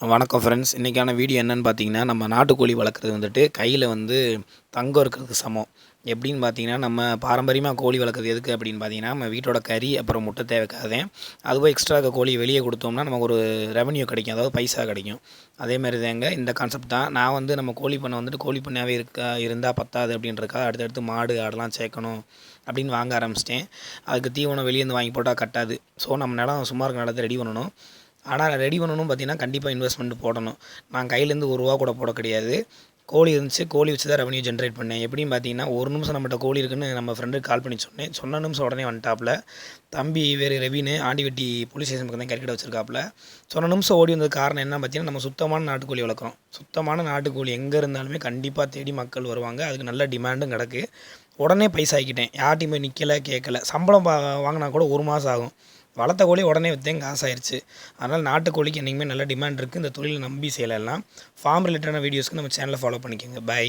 வணக்கம் ஃப்ரெண்ட்ஸ் இன்றைக்கான வீடியோ என்னென்னு பார்த்தீங்கன்னா நம்ம நாட்டுக்கோழி வளர்க்குறது வந்துட்டு கையில் வந்து தங்கம் இருக்கிறதுக்கு சமம். எப்படின்னு பார்த்தீங்கன்னா நம்ம பாரம்பரியமாக கோழி வளர்க்குறது எதுக்கு அப்படின்னு பார்த்தீங்கன்னா நம்ம வீட்டோட கறி அப்புறம் முட்டை தேவைக்காதே. அதுவும் எக்ஸ்ட்ரா கோழி வெளியே கொடுத்தோம்னா நமக்கு ஒரு ரெவன்யூ கிடைக்கும். அதாவது பைசா கிடைக்கும். அதே மாதிரி தாங்க இந்த கான்செப்ட் தான். நான் வந்து நம்ம கோழி பண்ணை வந்துட்டு கோழி பண்ணாவே இருக்கா இருந்தால் பத்தாது அப்படின்றக்கா அடுத்தடுத்து மாடு ஆடெல்லாம் சேர்க்கணும் அப்படின்னு வாங்க ஆரம்பிச்சிட்டேன். அதுக்கு தீவனம் வெளியேருந்து வாங்கி போட்டால் கட்டாது. ஸோ நம்ம நிலம் சும்மா இருக்க நிலத்தை ரெடி பண்ணணும். ஆனால் ரெடி பண்ணணும் பார்த்தீங்கன்னா கண்டிப்பாக இன்வெஸ்ட்மெண்ட் போடணும். நான் கையிலேருந்து ஒரு ரூபா கூட போட கிடையாது. கோழி இருந்துச்சு கோழி வச்சு தான் ரெவன்யூ ஜென்ரேட் பண்ணேன். எப்படின்னு பார்த்தீங்கன்னா ஒரு நிமிஷம் நம்மகிட்ட கோழி இருக்குன்னு நம்ம ஃப்ரெண்டுக்கு கால் பண்ணி சொன்னேன். சொன்ன நிமிஷம் உடனே வந்துட்டாப்புல. தம்பி வேறு ரவின்னு ஆண்டிவெட்டி போலீஸ் ஸ்டேஷன் பக்கம் தான் கறிக்கடை வச்சிருக்காப்புல. சொன்ன நிமிஷம் ஓடி வந்தது காரணம் என்ன பார்த்தீங்கன்னா நம்ம சுத்தமான நாட்டுக்கோழி வளர்க்குறோம். சுத்தமான நாட்டுக்கோழி எங்கே இருந்தாலுமே கண்டிப்பாக தேடி மக்கள் வருவாங்க. அதுக்கு நல்ல டிமாண்டும் கிடக்கு. உடனே பைசா ஆக்கிட்டேன் யார்ட்டையுமே போய் கேட்கல சம்பளம் வாங்கினா கூட ஒரு மாதம் ஆகும். வளர்த்த கோழி உடனே விற்றேன் காசு ஆயிடுச்சு அதனால் நாட்டுக்கோழிக்கு என்றைக்குமே நல்ல டிமாண்ட் இருக்குது இந்த தொழிலை நம்பி செய்யலாம். ஃபார்ம் ரிலேட்டடான வீடியோஸ்க்கு நம்ம சேனலை ஃபாலோ பண்ணிக்கோங்க. பை